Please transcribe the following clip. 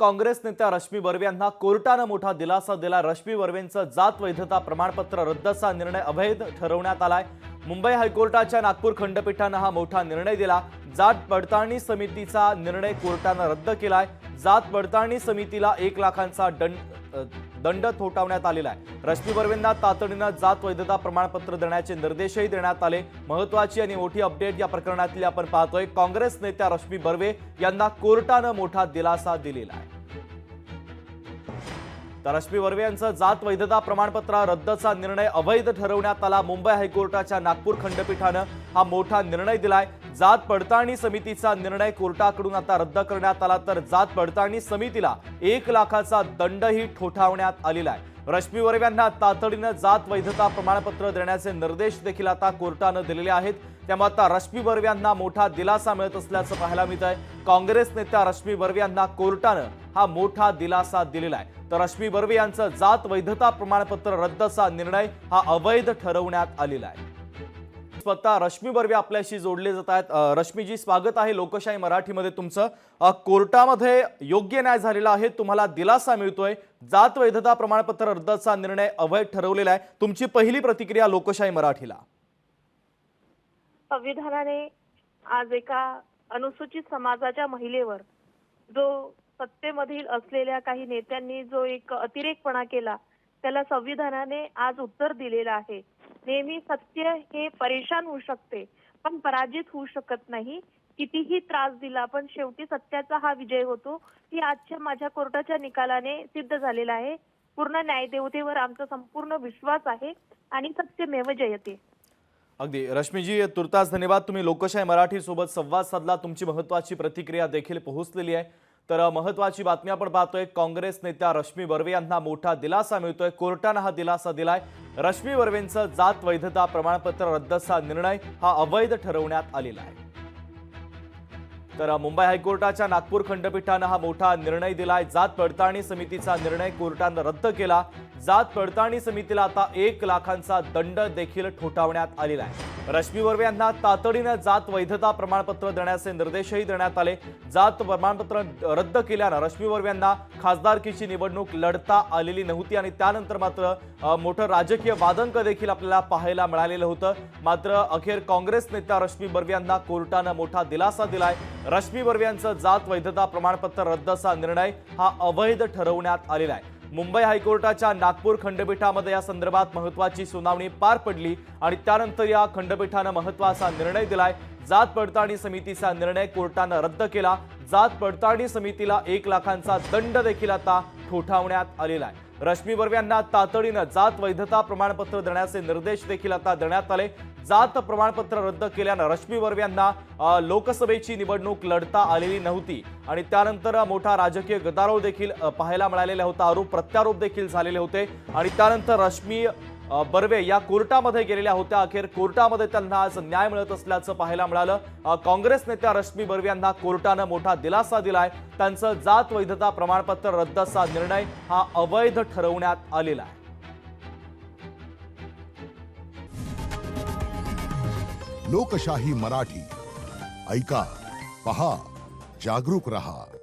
काँग्रेस नेत्या रश्मी बर्वे यांना कोर्टानं मोठा दिलासा दिला. रश्मी बर्वेंचं जात वैधता प्रमाणपत्र रद्दचा निर्णय अवैध ठरवण्यात आलाय. मुंबई हायकोर्टाच्या नागपूर खंडपीठानं हा मोठा निर्णय दिला. जात पडताळणी समितीचा निर्णय कोर्टानं रद्द केलाय. जात पडताळणी समितीला एक लाखांचा दंड दंड थोटावण्यात आलेला आहे. रश्मी बर्वेंना तातडीनं जात वैधता प्रमाणपत्र देण्याचे निर्देशही देण्यात आले. महत्वाची आणि मोठी अपडेट या प्रकरणातली आपण पाहतोय. काँग्रेस नेत्या रश्मी बर्वे यांना कोर्टानं मोठा दिलासा दिलेला आहे. तर रश्मी बर्वे यांचं जात वैधता प्रमाणपत्र रद्दचा निर्णय अवैध ठरवण्यात आला. मुंबई हायकोर्टाच्या नागपूर खंडपीठानं हा मोठा निर्णय दिलाय. जात पडताळणी समितीचा निर्णय कोर्टाकडून आता रद्द करण्यात आला तर जात पडताळणी समितीला एक लाखाचा दंडही ठोठावण्यात आलेला आहे. रश्मी बर्वे यांना तातडीनं जात वैधता प्रमाणपत्र देण्याचे निर्देश देखील आता कोर्टानं दिलेले आहेत. त्यामुळे आता रश्मी बर्वे यांना मोठा दिलासा मिळत असल्याचं पाहायला मिळत आहे. काँग्रेस नेत्या रश्मी बर्वे यांना कोर्टानं हा मोठा दिलासा दिलेला आहे. तर रश्मी बर्वे यांचं जात वैधता प्रमाणपत्र रद्दचा निर्णय हा अवैध ठरवण्यात आलेला आहे. स्वतः रश्मी बर्वे आपल्याशी जोडले जात आहेत. रश्मीजी स्वागत आहे लोकशाही मराठीमध्ये तुमचं. कोर्टामध्ये योग्य न्याय झालेला आहे. तुम्हाला दिलासा मिळतोय. जात वैधता प्रमाणपत्र रद्दचा निर्णय अवैध ठरवलेला आहे. तुमची पहिली प्रतिक्रिया लोकशाही मराठीला. संविधानाने आज एका अनुसूचित समाजाच्या महिलेवर जो सत्तेमधील असलेल्या काही नेत्यांनी जो एक अतिरेकपणा केला त्याला संविधानाने आज उत्तर दिलेलं आहे. नेहमी सत्य हे परेशान होऊ शकते पण पराजित होऊ शकत नाही. कितीही त्रास दिला पण शेवटी सत्याचा हा विजय होतो ही आजच्या माझ्या कोर्टाच्या निकालाने सिद्ध झालेला आहे. पूर्ण न्यायदेवतेवर आमचा संपूर्ण विश्वास आहे आणि सत्यमेव जयते. अगदी. रश्मीजी तुर्तास धन्यवाद. तुम्ही लोकशाही मराठी सोबत संवाद साधला. तुमची महत्वाची प्रतिक्रिया देखील पोहोचलेली आहे. तर महत्वाची बातमी आपण पाहतोय काँग्रेस नेत्या रश्मी बर्वे यांना मोठा दिलासा मिळतोय कोर्टानं हा दिलासा दिलाय. रश्मी बर्वेंचं जात वैधता प्रमाणपत्र रद्दचा निर्णय हा अवैध ठरवण्यात आलेला आहे. तर मुंबई हायकोर्टाच्या नागपूर खंडपीठानं हा मोठा निर्णय दिलाय. जात पडताळणी समितीचा निर्णय कोर्टानं रद्द केला. जात पडताळणी समितीला आता एक लाखांचा दंड देखील ठोठावण्यात आलेला आहे. रश्मी वर्वे यांना तातडीनं जात वैधता प्रमाणपत्र देण्याचे निर्देशही देण्यात आले. जात प्रमाणपत्र रद्द केल्यानं रश्मी वर्वे यांना खासदारकीची निवडणूक लढता आलेली नव्हती आणि त्यानंतर मात्र मोठं राजकीय वादंक देखील आपल्याला पाहायला मिळालेलं होतं. मात्र अखेर काँग्रेस नेत्या रश्मी बर्वे यांना कोर्टानं मोठा दिलासा दिलाय. रश्मी बर्व्यांचं जात वैधता प्रमाणपत्र रद्दचा निर्णय हा अवैध ठरवण्यात आलेला आहे. मुंबई हायकोर्टाच्या नागपूर खंडपीठामध्ये या संदर्भात महत्वाची सुनावणी पार पडली आणि त्यानंतर या खंडपीठानं महत्त्वाचा निर्णय दिलाय. जात पडताळणी समितीचा निर्णय कोर्टानं रद्द केला. जात पडताळणी समितीला एक लाखांचा दंड देखील आता ठोठावण्यात आलेला आहे. रश्मी बर्वे यांना तातडीनं जात वैधता प्रमाणपत्र देण्याचे निर्देश देखील आता देण्यात आले. जात प्रमाणपत्र रद्द केल्यानं रश्मी बर्वे यांना लोकसभेची निवडणूक लढता आलेली नव्हती. आणि त्यानंतर मोठा राजकीय गदारोळ देखील पाहायला मिळालेला होता. आरोप प्रत्यारोप देखील झालेले होते. आणि त्यानंतर रश्मी बर्वे या कोर्टामध्ये गेलेल्या होत्या. अखेर कोर्टामध्ये त्यांना आज न्याय मिळत असल्याचं पाहायला मिळालं. काँग्रेस नेत्या रश्मी बर्वे यांना कोर्टानं मोठा दिलासा दिलाय. त्यांचं जात वैधता प्रमाणपत्र रद्दचा निर्णय हा अवैध ठरवण्यात आलेला आहे. लोकशाही मराठी. ऐका पहा जागरूक रहा.